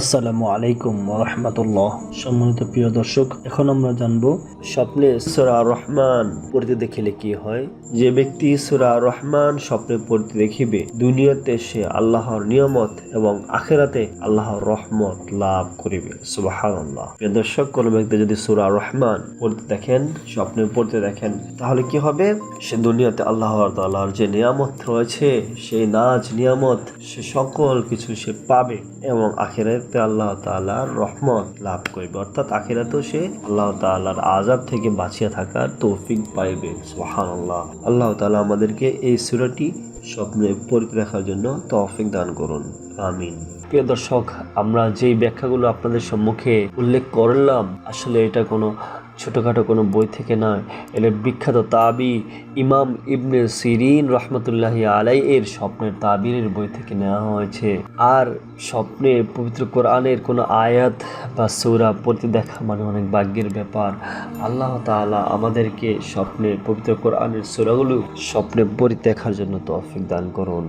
আসসালামু আলাইকুম রহমতুল্লাহ। সম্মানিত প্রিয় দর্শক এখন আমরা জানব স্বপ্নে সুরা রহমান পড়তে দেখিলে কি হয়? যে ব্যক্তি সুরা রহমান স্বপ্নে পড়তে দেখিবে, দুনিয়াতে সে আল্লাহর নিয়ামত এবং আখেরাতে আল্লাহর রহমত লাভ করিবে। প্রিয় দর্শক, কোন ব্যক্তি যদি সুরা রহমান পড়তে দেখেন, স্বপ্নে পড়তে দেখেন, তাহলে কি হবে? সে দুনিয়াতে আল্লাহর তাআলার যে নিয়ামত রয়েছে, সেই নাজ নিয়ামত, সে সকল কিছু সে পাবে এবং আখেরাতে আল্লাহ তাআলার রহমত লাভ করবে। অর্থাৎ আখেরাতেও সে আল্লাহ তাআলার আজাব থেকে বাঁচিয়ে থাকার তৌফিক পাইবে সোহান আল্লাহ আল্লাহ তালা আমাদেরকে এই সুরাটি স্বপ্নে পরিত রাখার জন্য তৌফিক দান করুন, আমিন। প্রিয় দর্শক, আমরা যেই ব্যাখ্যাগুলো আপনাদের সম্মুখে উল্লেখ করলাম, আসলে এটা কোনো ছোটোখাটো কোনো বই থেকে নয়। এর বিখ্যাত তাবি ইমাম ইবনে সিরিন রহমতুল্লাহ আলাই এর স্বপ্নের তাবিরের বই থেকে নেওয়া হয়েছে। আর স্বপ্নে পবিত্র কোরআনের কোনো আয়াত বা সৌরা পড়তে দেখা মানে অনেক ভাগ্যের ব্যাপার। আল্লাহ তাআলা আমাদেরকে স্বপ্নে পবিত্র কোরআনের সৌরাগুলো স্বপ্নে পড়তে দেখার জন্য তৌফিক দান করুন।